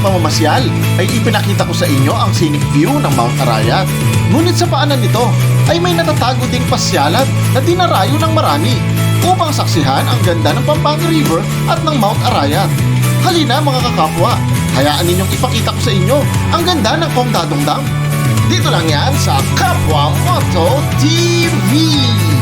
pamamasyal ay ipinakita ko sa inyo ang scenic view ng Mount Arayat. Ngunit sa paanan nito ay may natatago ding pasyalan na dinarayo ng marami upang saksihan ang ganda ng Pampanga River at ng Mount Arayat. Halina mga kakapwa, hayaan ninyong ipakita ko sa inyo ang ganda ng Kongdadong Dam. Dito lang yan sa Kapwa Moto TV!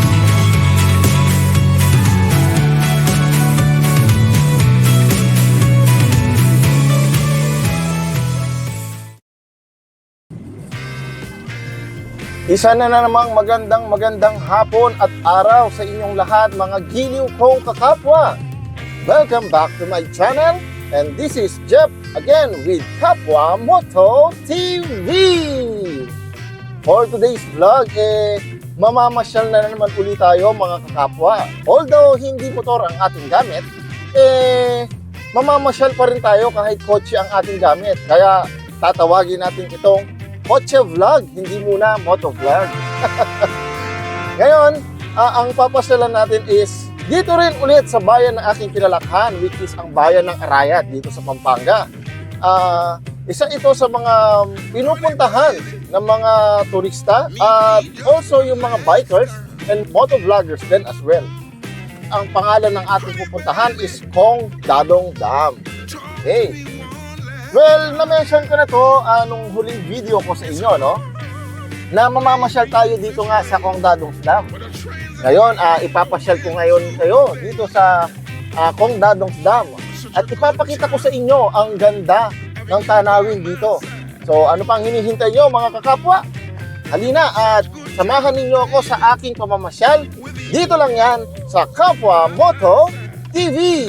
Isa na na namang magandang magandang hapon at araw sa inyong lahat mga giliw kong kakapwa. Welcome back to my channel and this is Jeff again with Kapwa Moto TV. For today's vlog, eh, mamamasyal na naman ulit tayo mga kakapwa. Although hindi motor ang ating gamit, eh, mamamasyal pa rin tayo kahit kotse ang ating gamit. Kaya tatawagin natin itong kotse vlog, hindi muna moto vlog. Ngayon, ah, ang papasyalan natin is dito rin ulit sa bayan na aking kilalakhan which is ang bayan ng Arayat dito sa Pampanga. Ah, isa ito sa mga pinupuntahan ng mga turista at also yung mga bikers and motovloggers din as well. Ang pangalan ng ating pupuntahan is Kong Dadong Dam. Okay. Well, na-mention ko na to ah, nung huling video ko sa inyo, no? Na mamamasyal tayo dito nga sa Kong Dadong Dam. Ngayon, ah, ipapasyal ko ngayon kayo dito sa ah, Kong Dadong Dam. At ipapakita ko sa inyo ang ganda ng tanawin dito. So, ano pang hinihintay nyo mga kakapwa? Halina at samahan ninyo ako sa aking pamamasyal. Dito lang yan sa Kapwa Moto TV.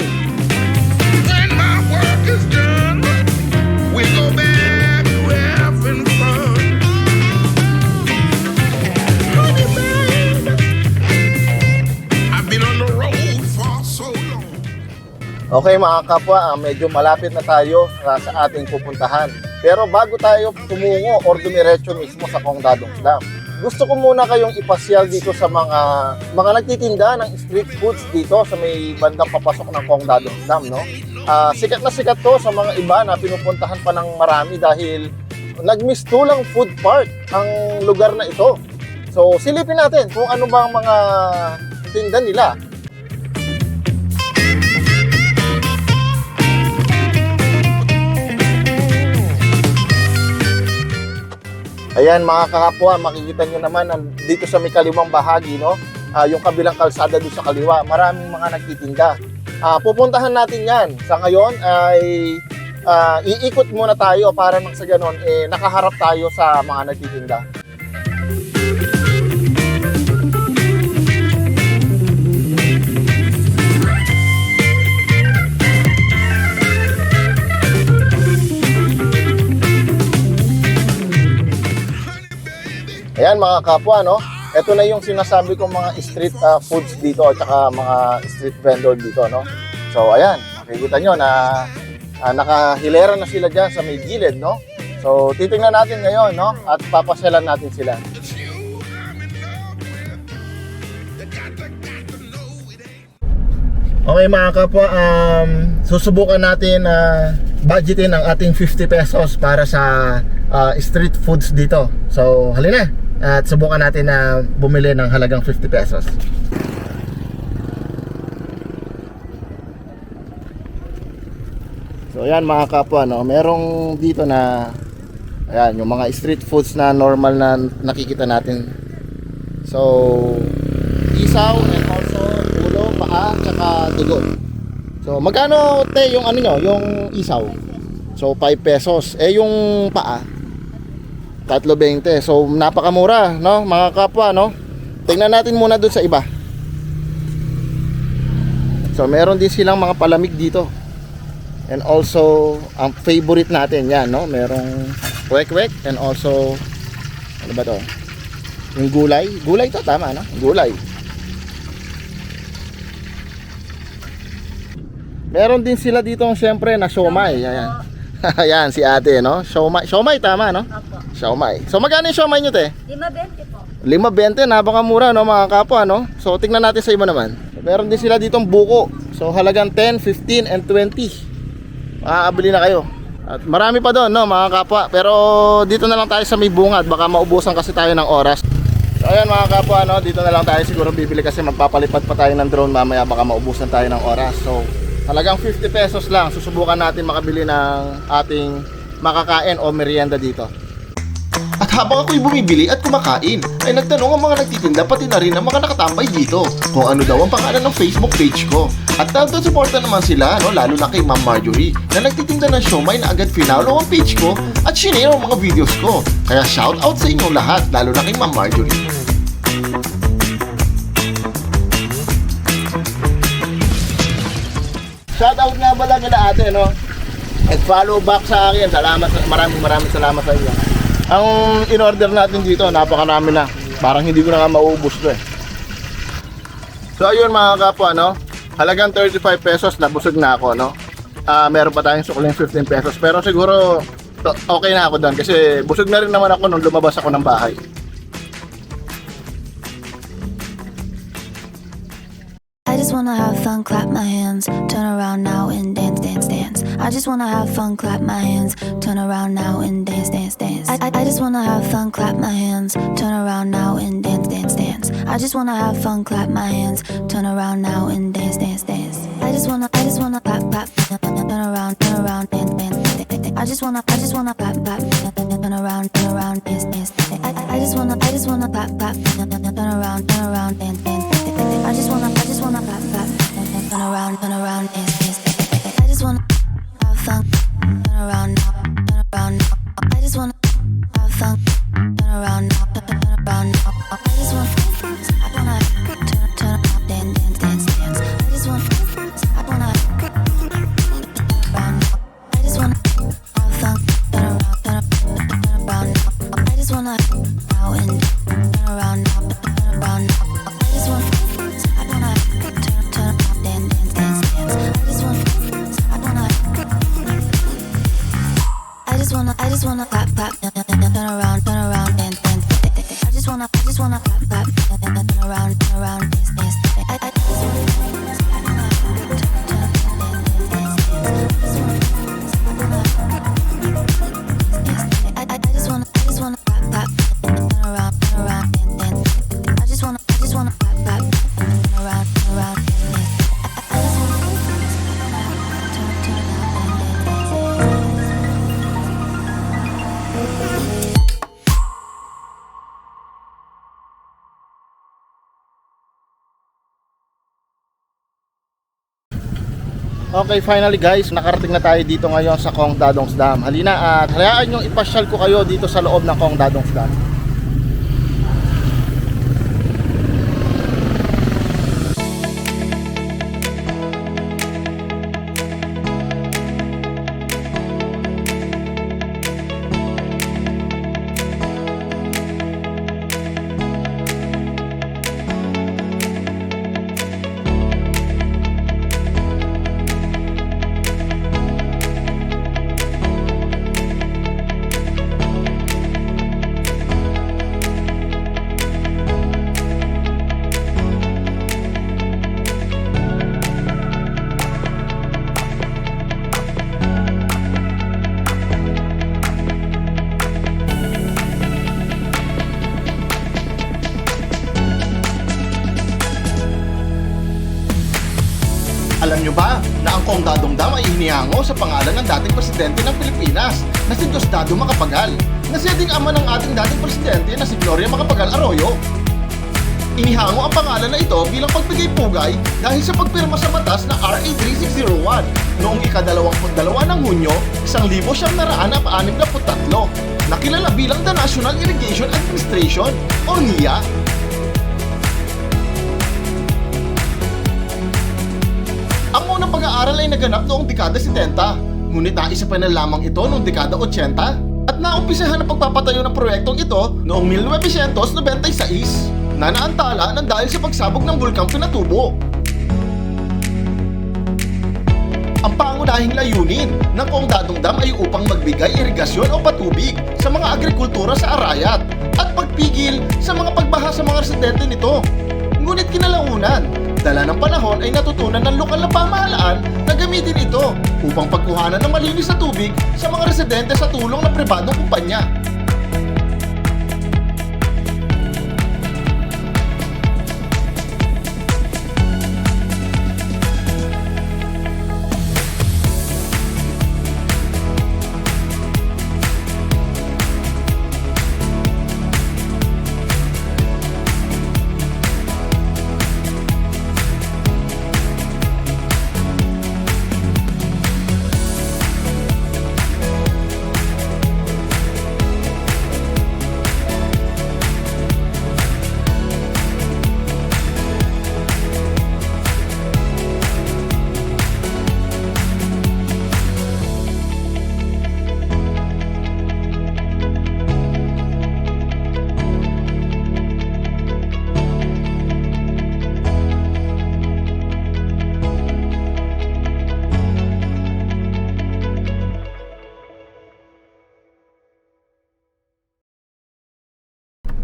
Okay mga kapwa, ah, medyo malapit na tayo ah, sa ating pupuntahan. Pero bago tayo tumungo or dumiretso mismo sa Kongdadong Dam, gusto ko muna kayong ipasyal dito sa mga mga nagtitinda ng street foods dito sa may bandang papasok ng Kongdadong Dam, no? Ah, sikat na sikat to sa mga iba na pinupuntahan pa ng marami dahil nagmistulang food park ang lugar na ito. So silipin natin kung ano ba ang mga tinda nila Ayan mga kakapwa, makikita nyo naman dito sa may kaliwang bahagi, no? Ah, yung kabilang kalsada doon sa kaliwa, maraming mga nagtitinda. Ah, pupuntahan natin yan. Sa ngayon ay ah, iikot muna tayo para nang sa ganon, eh, nakaharap tayo sa mga nagtitinda. Ayan mga kapwa, no? Ito na yung sinasabi kong mga street ah, foods dito at saka mga street vendor dito, no? So, ayan, makikita nyo na ah, nakahilera na sila dyan sa may gilid, no? So, titingnan natin ngayon, no? At papasyalan natin sila. Okay mga kapwa, um, susubukan natin na budgetin ang ating 50 pesos para sa ah, street foods dito. So, halina at subukan natin na bumili ng halagang 50 pesos. So, ayan mga kapwa, no? merong dito na ayan, yung mga street foods na normal na nakikita natin. So, isaw and also ulo, paa, tsaka dugo. So, magkano te yung ano nyo, yung isaw? So, 5 pesos. Eh, yung paa, 3.20. So, napakamura, no? Mga kapwa, no? Tingnan natin muna dun sa iba. So, meron din silang mga palamig dito. And also, ang favorite natin, yan, no? Merong kwek-kwek and also, ano ba to? Yung gulay. Gulay to, tama, no? Gulay. Meron din sila dito, syempre, na siomay. Ayan. Ayan, si ate, no? Siomay, siomay tama, no? Opo. Siomay. So, magkano yung siomay nyo, te? 5.20 po. 5.20, napakamura, no, mga kapwa, no? So, tingnan natin sa iba naman. Meron din sila ditong buko. So, halagang 10, 15, and 20. Makakabili na kayo. At marami pa doon, no, mga kapwa. Pero dito na lang tayo sa may bungad. Baka maubusan kasi tayo ng oras. So ayan mga kapwa, no, dito na lang tayo siguro bibili kasi magpapalipad pa tayo ng drone mamaya. Baka maubusan tayo ng oras. So talagang 50 pesos lang. Susubukan natin makabili ng ating makakain o merienda dito. At habang ako'y bumibili at kumakain, ay nagtanong ang mga nagtitinda pati na rin ang mga nakatambay dito kung ano daw ang pangalan ng Facebook page ko. At nandun suporta naman sila, no, lalo na kay Ma'am Marjorie, na nagtitinda ng siomay na agad finalo ang page ko at shinare ang mga videos ko. Kaya shout out sa inyong lahat, lalo na kay Ma'am Marjorie. Shoutout nga pala kila ate, no? Nag-follow back sa akin. Salamat, maraming maraming salamat sa inyo. Ang in-order natin dito, napakarami na. Parang hindi ko na nga mauubos to eh. So ayun mga kapwa, no? Halagang 35 pesos, nabusog na ako, no? Ah, meron pa tayong sukling 15 pesos. Pero siguro, okay na ako doon kasi busog na rin naman ako nung lumabas ako ng bahay. I just wanna have fun, clap my hands, turn around now and dance, dance, dance. I just wanna have fun, clap my hands, turn around now and dance, dance, dance. I, I, I just wanna have fun, clap my hands, turn around now and dance, dance, dance. I just wanna have fun, clap my hands, turn around now and dance, dance, dance. I just wanna, I just wanna clap, clap, turn around, turn around, dance, dance. I just wanna, I just wanna clap, clap, turn around, turn around, dance, dance. I, I, I just wanna, I just wanna clap, clap, turn around, turn around, dance, dance. I just wanna, I just wanna clap, clap, turn around, turn around, dance, I just wanna clap, clap, Okay, finally guys, nakarating na tayo dito ngayon sa Kong Dadong's Dam. Halina at hayaan yung ipasyal ko kayo dito sa loob ng Kong Dadong's Dam. Inihango sa pangalan ng dating presidente ng Pilipinas na si Diosdado Macapagal na siya ding ama ng ating dating presidente na si Gloria Macapagal Arroyo. Inihango ang pangalan na ito bilang pagbigay pugay dahil sa pagpirma sa batas na RA 3601 noong ika-22 ng Hunyo 1963 na kilala bilang the National Irrigation Administration o NIA Ang unang pag-aaral ay naganap noong dekada 70, ngunit naisa pa na lamang ito noong dekada 80 at naumpisahan ang pagpapatayo ng proyektong ito noong 1996 na naantala ng dahil sa pagsabog ng bulkang Pinatubo. Ang pangunahing layunin ng Kong Dadong Dam ay upang magbigay irigasyon o patubig sa mga agrikultura sa Arayat at pagpigil sa mga pagbaha sa mga residente nito. Ngunit kinalaunan, dala ng panahon ay natutunan ng lokal na pamahalaan na gamitin ito upang pagkuhanan ng malinis na tubig sa mga residente sa tulong ng pribadong kumpanya.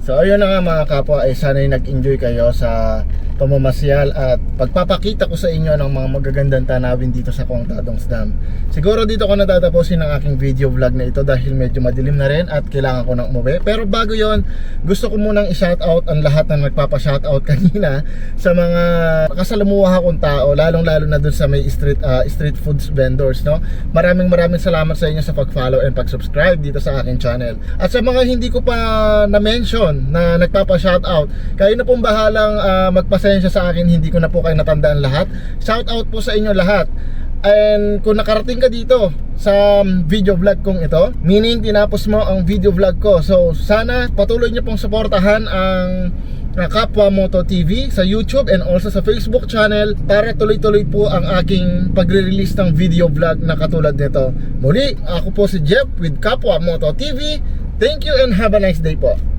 So ayun na nga mga kapwa, ay sana'y nag-enjoy kayo sa pamamasyal at pagpapakita ko sa inyo ng mga magagandang tanawin dito sa Kongtadong Dam. Siguro dito ko natatapusin ang aking video vlog na ito dahil medyo madilim na rin at kailangan ko nang umuwi. Pero bago yon, gusto ko munang i-shoutout ang lahat ng nagpapa-shoutout kanina sa mga kasalamuha kong tao, lalong-lalo na dun sa may street ah, street foods vendors, no? Maraming maraming salamat sa inyo sa pag-follow and pag-subscribe dito sa aking channel. At sa mga hindi ko pa na-mention na nagpapa-shoutout, kayo na pong bahalang ah, magpasensya sa akin, hindi ko na po kayo natandaan lahat. Shoutout po sa inyo lahat. And kung nakarating ka dito sa video vlog kong ito, meaning tinapos mo ang video vlog ko. So sana patuloy niyo pong suportahan ang uh, Kapwa Moto TV sa YouTube and also sa Facebook channel para tuloy-tuloy po ang aking pagre-release ng video vlog na katulad nito. Muli, ako po si Jeff with Kapwa Moto TV. Thank you and have a nice day po.